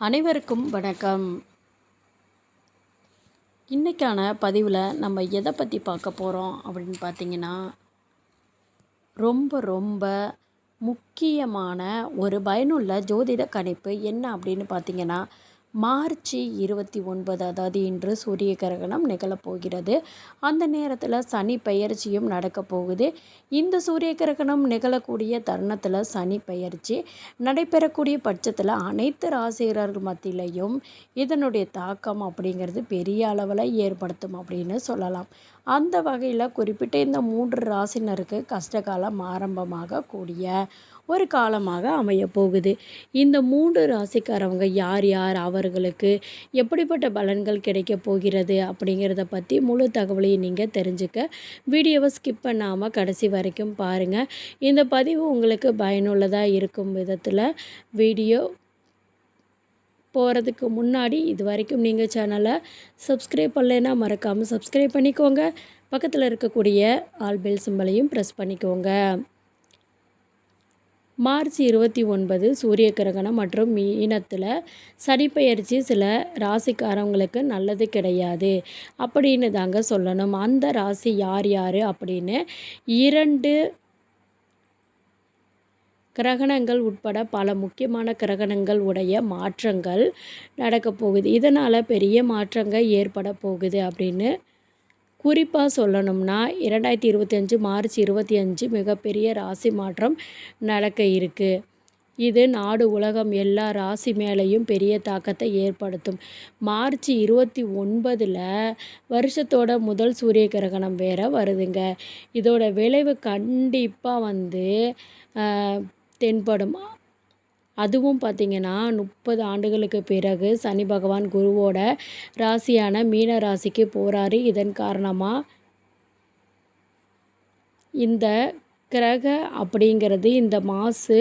அனைவருக்கும் வணக்கம். இன்றைக்கான பதிவில் நம்ம எதை பற்றி பார்க்க போகிறோம் அப்படின்னு பார்த்தீங்கன்னா ரொம்ப ரொம்ப முக்கியமான ஒரு பயனுள்ள ஜோதிட கணிப்பு என்ன அப்படின்னு பார்த்தீங்கன்னா மார்ச் இருபத்தி ஒன்பது அதாவது இன்று சூரிய கிரகணம் நிகழப்போகிறது அந்த நேரத்தில் சனி பெயர்ச்சியும் நடக்க போகுது. இந்த சூரிய கிரகணம் நிகழக்கூடிய தருணத்தில் சனி பெயர்ச்சி நடைபெறக்கூடிய பட்சத்தில் அனைத்து ராசிகர்கள் மத்தியிலையும் இதனுடைய தாக்கம் அப்படிங்கிறது பெரிய அளவில் ஏற்படுத்தும் அப்படின்னு சொல்லலாம். அந்த வகையில் குறிப்பிட்ட இந்த மூன்று ராசினருக்கு கஷ்டகாலம் ஆரம்பமாக கூடிய ஒரு காலமாக அமைய போகுது. இந்த மூன்று ராசிக்காரவங்க யார் யார் அவர்களுக்கு எப்படிப்பட்ட பலன்கள் கிடைக்க போகிறது அப்படிங்கிறத பற்றி முழு தகவலையும் நீங்கள் தெரிஞ்சுக்க வீடியோவை ஸ்கிப் பண்ணாமல் கடைசி வரைக்கும் பாருங்கள் இந்த பதிவு உங்களுக்கு பயனுள்ளதாக இருக்கும் விதத்தில் வீடியோ போகிறதுக்கு முன்னாடி இது வரைக்கும் நீங்கள் சேனலை சப்ஸ்கிரைப் பண்ணலைன்னா மறக்காமல் சப்ஸ்கிரைப் பண்ணிக்கோங்க. பக்கத்தில் இருக்கக்கூடிய ஆல் பெல் சிம்பலையும் ப்ரெஸ் பண்ணிக்கோங்க. மார்ச் இருபத்தி ஒன்பது சூரிய கிரகணம் மற்றும் மீனத்தில் சனிப்பெயர்ச்சி சில ராசிக்காரவங்களுக்கு நல்லது கிடையாது அப்படின்னு தாங்க சொல்லணும். அந்த ராசி யார் யார் அப்படின்னு இரண்டு கிரகணங்கள் உட்பட பல முக்கியமான கிரகணங்கள் உடைய மாற்றங்கள் நடக்க போகுது. இதனால் பெரிய மாற்றங்கள் ஏற்பட போகுது அப்படின்னு குறிப்பாக சொல்லணும்னா இரண்டாயிரத்தி இருபத்தஞ்சு மார்ச் இருபத்தி அஞ்சு மிகப்பெரிய ராசி மாற்றம் நடக்க இருக்குது இது நாடு உலகம் எல்லா ராசி மேலேயும் பெரிய தாக்கத்தை ஏற்படுத்தும். மார்ச் இருபத்தி ஒன்பதில் வருஷத்தோட முதல் சூரிய கிரகணம் வேற வருதுங்க. இதோட விளைவு கண்டிப்பாக வந்து தென்படும். அதுவும் பார்த்திங்கன்னா முப்பது ஆண்டுகளுக்கு பிறகு சனி பகவான் குருவோட ராசியான மீன ராசிக்கு போகிறாரு இதன் காரணமாக இந்த கிரக அப்படிங்கிறது இந்த மாசு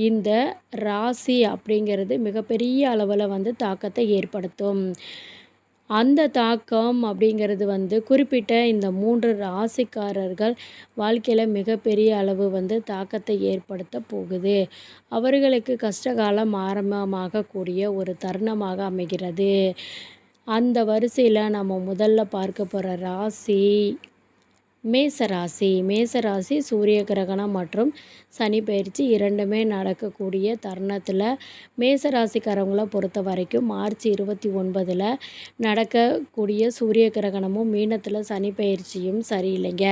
இந்த ராசி அப்படிங்கிறது மிகப்பெரிய அளவில் வந்து தாக்கத்தை ஏற்படுத்தும். அந்த தாக்கம் அப்படிங்கிறது வந்து குறிப்பிட்ட இந்த மூன்று ராசிக்காரர்கள் வாழ்க்கையில் மிகப்பெரிய அளவு வந்து தாக்கத்தை ஏற்படுத்த போகுது. அவர்களுக்கு கஷ்டகாலம் ஆரம்பமாகக்கூடிய ஒரு தருணமாக அமைகிறது. அந்த வரிசையில் நம்ம முதல்ல பார்க்க போகிற ராசி மேசராசி. மேசராசி சூரிய கிரகணம் மற்றும் சனி பயிற்சி இரண்டுமே நடக்கக்கூடிய தருணத்தில் மேசராசிக்காரவங்களை பொறுத்த வரைக்கும் மார்ச் இருபத்தி ஒன்பதில் நடக்கக்கூடிய சூரிய கிரகணமும் மீனத்தில் சனி பயிற்சியும் சரியில்லைங்க.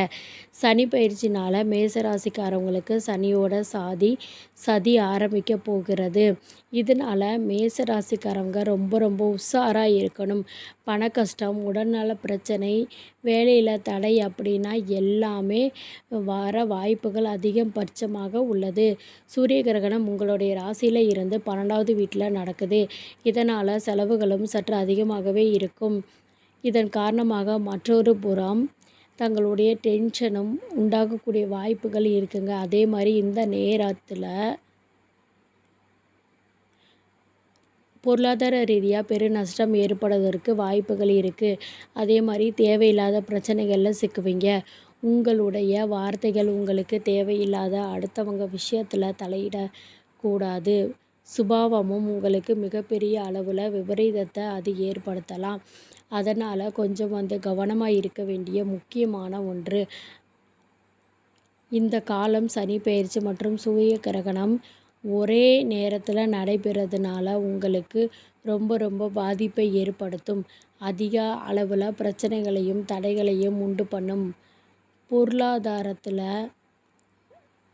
சனி பயிற்சினால் மேசராசிக்காரவங்களுக்கு சனியோட சாதி சதி ஆரம்பிக்க போகிறது. இதனால் மேசராசிக்காரவங்க ரொம்ப ரொம்ப உஷாராக இருக்கணும். பண கஷ்டம் உடல்நல பிரச்சனை வேலையில் தடை அப்படின்னா எல்லாமே வர வாய்ப்புகள் அதிகம் பட்சமாக உள்ளது. சூரிய கிரகணம் உங்களுடைய ராசியில் இருந்து பன்னெண்டாவது வீட்டில் நடக்குது. இதனால் செலவுகளும் சற்று அதிகமாகவே இருக்கும். இதன் காரணமாக மற்றொரு புறம் தங்களுடைய டென்ஷனும் உண்டாகக்கூடிய வாய்ப்புகள் இருக்குங்க. அதே மாதிரி இந்த நேரத்தில் பொருளாதார ரீதியாக பெரு நஷ்டம் ஏற்படுவதற்கு வாய்ப்புகள் இருக்குது அதே மாதிரி தேவையில்லாத பிரச்சனைகளில் சிக்குவீங்க. உங்களுடைய வார்த்தைகள் உங்களுக்கு தேவையில்லாத அடுத்தவங்க விஷயத்தில் தலையிடக்கூடாது. சுபாவமும் உங்களுக்கு மிகப்பெரிய அளவில் விபரீதத்தை அது ஏற்படுத்தலாம். அதனால் கொஞ்சம் வந்து கவனமாக இருக்க வேண்டிய முக்கியமான ஒன்று இந்த காலம் சனி பயிற்சி மற்றும் சூரிய கிரகணம் ஒரே நேரத்தில் நடைபெறதுனால உங்களுக்கு ரொம்ப ரொம்ப பாதிப்பை ஏற்படுத்தும். அதிக அளவில் பிரச்சனைகளையும் தடைகளையும் உண்டு பண்ணும். பொருளாதாரத்தில்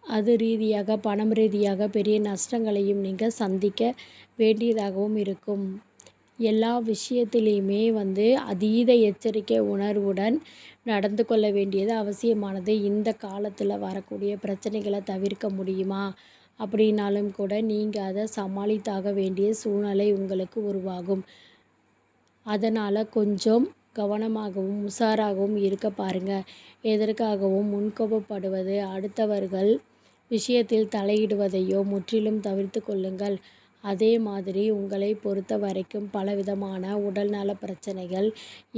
அது ரீதியாக பணம் ரீதியாக பெரிய நஷ்டங்களையும் நீங்கள் சந்திக்க வேண்டியதாகவும் இருக்கும். எல்லா விஷயத்திலையுமே வந்து அதீத எச்சரிக்கை உணர்வுடன் நடந்து கொள்ள வேண்டியது அவசியமானது. இந்த காலத்தில் வரக்கூடிய பிரச்சனைகளை தவிர்க்க முடியுமா? அப்படின்னாலும் கூட நீங்கள் அதை சமாளித்தாக வேண்டிய சூழ்நிலை உங்களுக்கு உருவாகும். அதனால் கொஞ்சம் கவனமாகவும் உஷாராகவும் இருக்க பாருங்கள் எதற்காகவும் முன்கோபப்படுவது அடுத்தவர்கள் விஷயத்தில் தலையிடுவதையோ முற்றிலும் தவிர்த்து கொள்ளுங்கள். அதே மாதிரி உங்களை பொறுத்த வரைக்கும் பலவிதமான உடல்நல பிரச்சனைகள்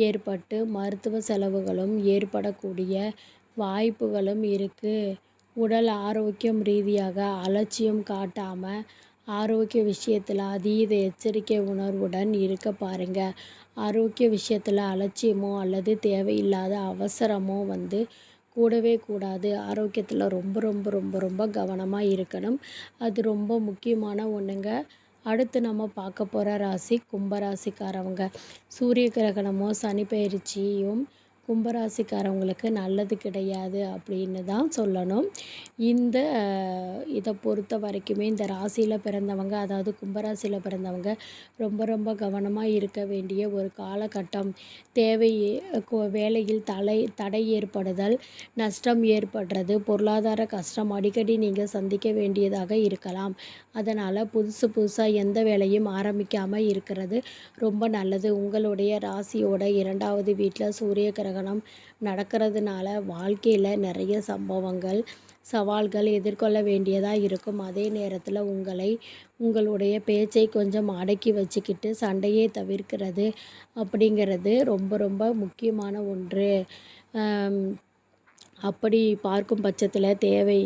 ஏற்பட்டு மருத்துவ செலவுகளும் ஏற்படக்கூடிய வாய்ப்புகளும் இருக்குது உடல் ஆரோக்கியம் ரீதியாக அலட்சியம் காட்டாமல் ஆரோக்கிய விஷயத்தில் அதீத எச்சரிக்கை உணர்வுடன் இருக்க பாருங்கள் ஆரோக்கிய விஷயத்தில் அலட்சியமோ அல்லது தேவையில்லாத அவசரமோ வந்து கூடவே கூடாது. ஆரோக்கியத்தில் ரொம்ப ரொம்ப ரொம்ப ரொம்ப கவனமாக இருக்கணும். அது ரொம்ப முக்கியமான ஒன்றுங்க அடுத்து நம்ம பார்க்க போகிற ராசி கும்பராசிக்காரவங்க. சூரிய கிரகணமோ சனி பயிற்சியும் கும்பராசிக்காரவங்களுக்கு நல்லது கிடையாது அப்படின்னு தான் சொல்லணும். இந்த இதை பொறுத்த வரைக்குமே இந்த ராசியில் பிறந்தவங்க அதாவது கும்பராசியில் பிறந்தவங்க ரொம்ப ரொம்ப கவனமாக இருக்க வேண்டிய ஒரு காலகட்டம். தேவை வேலையில் தலை தடை ஏற்படுதல் நஷ்டம் ஏற்படுறது பொருளாதார கஷ்டம் அடிக்கடி நீங்கள் சந்திக்க வேண்டியதாக இருக்கலாம். அதனால் புதுசு புதுசாக எந்த வேலையும் ஆரம்பிக்காமல் இருக்கிறது ரொம்ப நல்லது. உங்களுடைய ராசியோட இரண்டாவது வீட்டில் சூரிய கிரகம் கிரகணம் நடக்கிறதுனால வாழ்க்கையில் நிறைய சம்பவங்கள் சவால்கள் எதிர்கொள்ள வேண்டியதாக இருக்கும். அதே நேரத்தில் உங்களை உங்களுடைய பேச்சை கொஞ்சம் அடக்கி வச்சுக்கிட்டு சண்டையை தவிர்க்கிறது அப்படிங்கிறது ரொம்ப ரொம்ப முக்கியமான ஒன்று. அப்படி பார்க்கும் பட்சத்தில் தேவை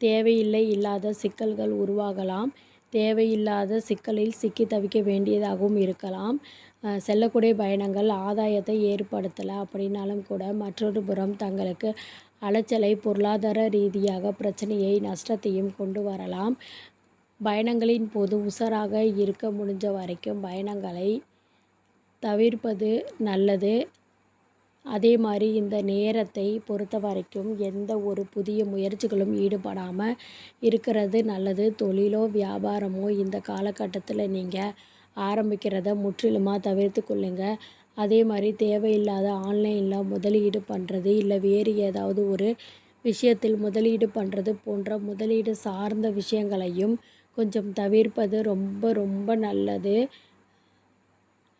தேவையில்லை இல்லாத சிக்கல்கள் உருவாகலாம். தேவையில்லாத சிக்கலில் சிக்கி தவிக்க வேண்டியதாகவும் இருக்கலாம். செல்லக்கூடிய பயணங்கள் ஆதாயத்தை ஏற்படுத்தலை அப்படின்னாலும் கூட மற்றொரு புறம் தங்களுக்கு அலைச்சலை பொருளாதார ரீதியாக பிரச்சனையை நஷ்டத்தையும் கொண்டு வரலாம். பயணங்களின் போது உஷாராக இருக்க முடிஞ்ச வரைக்கும் பயணங்களை தவிர்ப்பது நல்லது. அதே மாதிரி இந்த நேரத்தை பொறுத்த வரைக்கும் எந்த ஒரு புதிய முயற்சிகளும் ஈடுபடாமல் இருக்கிறது நல்லது. தொழிலோ வியாபாரமோ இந்த காலகட்டத்தில் நீங்கள் ஆரம்பிக்கிறத முற்றிலுமாக தவிர்த்து கொள்ளுங்கள் அதே மாதிரி தேவையில்லாத ஆன்லைனில் முதலீடு பண்ணுறது இல்லை வேறு ஏதாவது ஒரு விஷயத்தில் முதலீடு பண்ணுறது போன்ற முதலீடு சார்ந்த விஷயங்களையும் கொஞ்சம் தவிர்ப்பது ரொம்ப ரொம்ப நல்லது.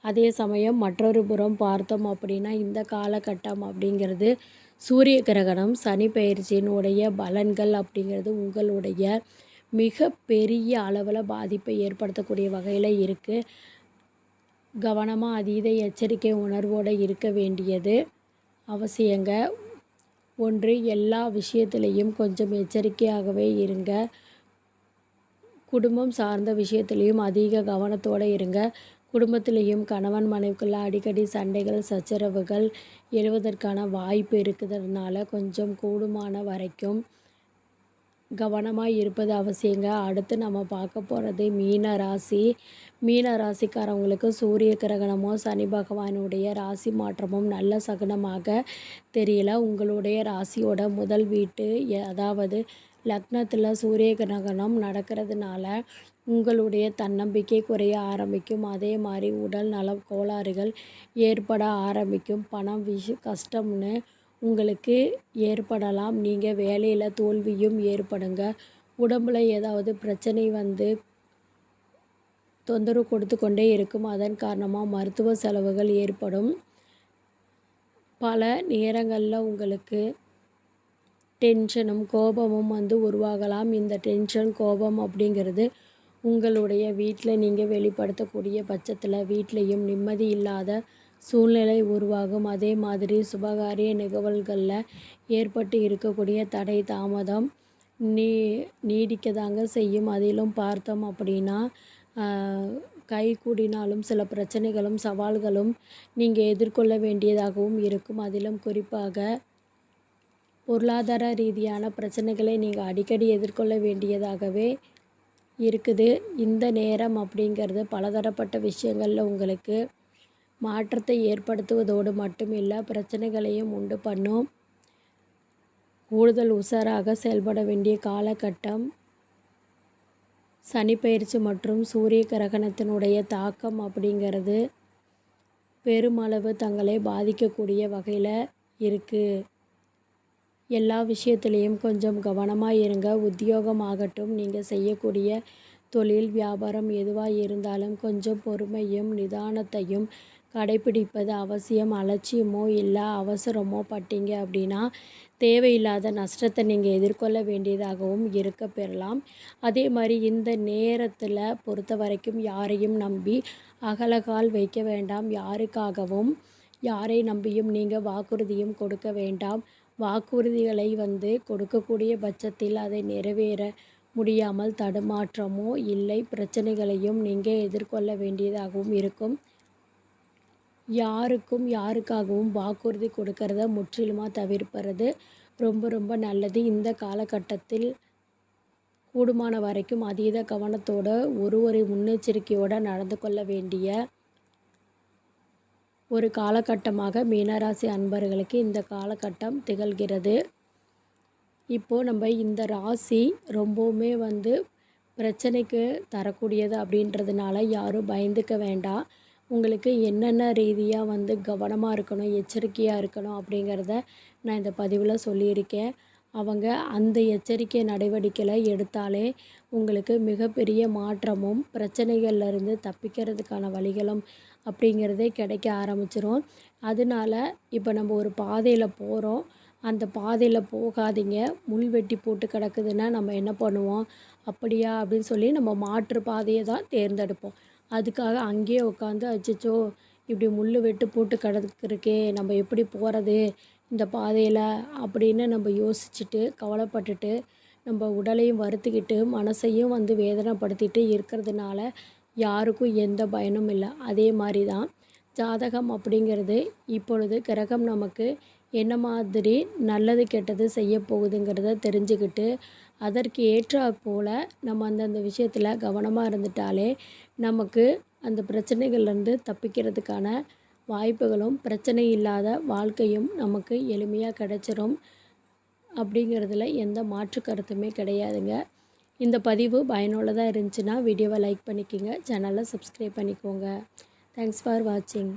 அதே சமயம் மற்றொரு புறம் பார்த்தோம் அப்படின்னா இந்த காலகட்டம் அப்படிங்கிறது சூரிய கிரகணம் சனி பயிற்சியினுடைய பலன்கள் அப்படிங்கிறது உங்களுடைய மிக பெரிய அளவில் பாதிப்பை ஏற்படுத்தக்கூடிய வகையில் இருக்குது கவனமாக அதீத எச்சரிக்கை உணர்வோடு இருக்க வேண்டியது அவசியங்க. ஒன்று எல்லா விஷயத்துலேயும் கொஞ்சம் எச்சரிக்கையாகவே இருங்க. குடும்பம் சார்ந்த விஷயத்துலேயும் அதிக கவனத்தோடு இருங்க. குடும்பத்திலையும் கணவன் மனைவிக்குள்ள அடிக்கடி சண்டைகள் சச்சரவுகள் எழுவதற்கான வாய்ப்பு இருக்கிறதுனால கொஞ்சம் கூடுமான வரைக்கும் கவனமாக இருப்பது அவசியங்க. அடுத்து நம்ம பார்க்க போகிறது மீன ராசி. மீன ராசிக்காரவங்களுக்கு சூரிய கிரகணமோ சனி பகவானுடைய ராசி மாற்றமும் நல்ல சகுனமாக தெரியல. உங்களுடைய ராசியோட முதல் வீட்டு அதாவது லக்னத்தில் சூரிய கிரகணம் நடக்கிறதுனால உங்களுடைய தன்னம்பிக்கை குறைய ஆரம்பிக்கும். அதே மாதிரி உடல் நல கோளாறுகள் ஏற்பட ஆரம்பிக்கும். பணம் விஷ கஷ்டம்னு உங்களுக்கு ஏற்படலாம். நீங்கள் வேலையில் தோல்வியும் ஏற்படுங்க. உடம்பில் ஏதாவது பிரச்சனை வந்து தொந்தரவு கொடுத்து கொண்டே இருக்கும். அதன் காரணமாக மருத்துவ செலவுகள் ஏற்படும். பல நேரங்களில் உங்களுக்கு டென்ஷனும் கோபமும் வந்து உருவாகலாம். இந்த டென்ஷன் கோபம் அப்படிங்கிறது உங்களுடைய வீட்டில் நீங்கள் வெளிப்படுத்தக்கூடிய பட்சத்தில் வீட்லேயும் நிம்மதி இல்லாத சூழ்நிலை உருவாகும். அதே மாதிரி சுபகாரிய நிகழ்வுகளில் ஏற்பட்டு இருக்கக்கூடிய தடை தாமதம் நீ நீடிக்க தாங்க செய்யும். அதிலும் பார்த்தோம் அப்படின்னா கை கூடினாலும் சில பிரச்சனைகளும் சவால்களும் நீங்கள் எதிர்கொள்ள வேண்டியதாகவும் இருக்கும். அதிலும் குறிப்பாக பொருளாதார ரீதியான பிரச்சனைகளை நீங்கள் அடிக்கடி எதிர்கொள்ள வேண்டியதாகவே இருக்குது. இந்த நேரம் அப்படிங்கிறது பலதரப்பட்ட விஷயங்களில் உங்களுக்கு மாற்றத்தை ஏற்படுத்துவதோடு மட்டுமில்லை பிரச்சனைகளையும் உண்டு பண்ணும். கூடுதல் உஷாராக செயல்பட வேண்டிய காலகட்டம். சனிப்பயிற்சி மற்றும் சூரிய கிரகணத்தினுடைய தாக்கம் அப்படிங்கிறது பெருமளவு தங்களை பாதிக்கக்கூடிய வகையில் இருக்குது எல்லா விஷயத்துலேயும் கொஞ்சம் கவனமாக இருங்க. உத்தியோகம் ஆகட்டும் நீங்கள் செய்யக்கூடிய தொழில் வியாபாரம் எதுவாக இருந்தாலும் கொஞ்சம் பொறுமையும் நிதானத்தையும் கடைப்பிடிப்பது அவசியம். அலட்சியமோ இல்லை அவசரமோ பட்டீங்க அப்படின்னா தேவையில்லாத நஷ்டத்தை நீங்கள் எதிர்கொள்ள வேண்டியதாகவும் இருக்க பெறலாம். அதே மாதிரி இந்த நேரத்தில் பொறுத்த வரைக்கும் யாரையும் நம்பி அகலகால் வைக்க வேண்டாம். யாருக்காகவும் யாரை நம்பியும் நீங்கள் வாக்குறுதியும் கொடுக்க வேண்டாம். வாக்குறுதிகளை வந்து கொடுக்கக்கூடிய பட்சத்தில் அதை நிறைவேற முடியாமல் தடுமாற்றமோ இல்லை பிரச்சனைகளையும் நீங்கள் எதிர்கொள்ள வேண்டியதாகவும் இருக்கும். யாருக்கும் யாருக்காகவும் வாக்குறுதி கொடுக்கறத முற்றிலுமாக தவிர்ப்பது ரொம்ப ரொம்ப நல்லது. இந்த காலகட்டத்தில் கூடுமான வரைக்கும் அதீத கவனத்தோட ஒரு ஒரு முன்னெச்சரிக்கையோடு நடந்து கொள்ள வேண்டிய ஒரு காலகட்டமாக மீனராசி அன்பர்களுக்கு இந்த காலகட்டம் திகழ்கிறது. இப்போது நம்ம இந்த ராசி ரொம்பவுமே வந்து பிரச்சனைக்கு தரக்கூடியது அப்படின்றதுனால யாரும் பயந்துக்க வேண்டாம். உங்களுக்கு என்னென்ன ரீதியாக வந்து கவனமாக இருக்கணும் எச்சரிக்கையாக இருக்கணும் அப்படிங்கிறத நான் இந்த பதிவில் சொல்லியிருக்கேன். அவங்க அந்த எச்சரிக்கை நடவடிக்கையில் எடுத்தாலே உங்களுக்கு மிகப்பெரிய மாற்றமும் பிரச்சனைகள்லேருந்து தப்பிக்கிறதுக்கான வழிகளும் அப்படிங்கிறதே கிடைக்க ஆரம்பிச்சிரும். அதனால இப்போ நம்ம ஒரு பாதையில் போகிறோம் அந்த பாதையில் போகாதீங்க. முள் வெட்டி போட்டு கிடக்குதுன்னா நம்ம என்ன பண்ணுவோம்? அப்படியா? அப்படின்னு சொல்லி நம்ம மாற்று பாதையை தான் தேர்ந்தெடுப்போம். அதுக்காக அங்கேயே உட்காந்து அச்சச்சோ இப்படி முள் வெட்டு போட்டு கிடக்குறக்கே நம்ம எப்படி போகிறது இந்த பாதையில் அப்படின்னு நம்ம யோசிச்சுட்டு கவலைப்பட்டுட்டு நம்ம உடலையும் வருத்திக்கிட்டு மனசையும் வந்து வேதனைப்படுத்திட்டு இருக்கிறதுனால யாருக்கும் எந்த பயனும் இல்லை. அதே மாதிரி தான் ஜாதகம் அப்படிங்கிறது. இப்பொழுது கிரகம் நமக்கு என்ன மாதிரி நல்லது கெட்டது செய்ய போகுதுங்கிறத தெரிஞ்சுக்கிட்டு அதற்கு ஏற்றாற் போல் நம்ம அந்தந்த விஷயத்தில் கவனமாக இருந்துட்டாலே நமக்கு அந்த பிரச்சனைகள்லேருந்து தப்பிக்கிறதுக்கான வாய்ப்புகளும் பிரச்சனை இல்லாத வாழ்க்கையும் நமக்கு எளிமையாக கிடச்சிரும் அப்படிங்கிறதுல எந்த மாற்று கருத்துமே கிடையாதுங்க. இந்த பதிவு பயனுள்ளதாக இருந்துச்சுன்னா வீடியோவை லைக் பண்ணிக்கோங்க. சேனலை சப்ஸ்கிரைப் பண்ணிக்கோங்க. தேங்க்ஸ் ஃபார் வாட்சிங்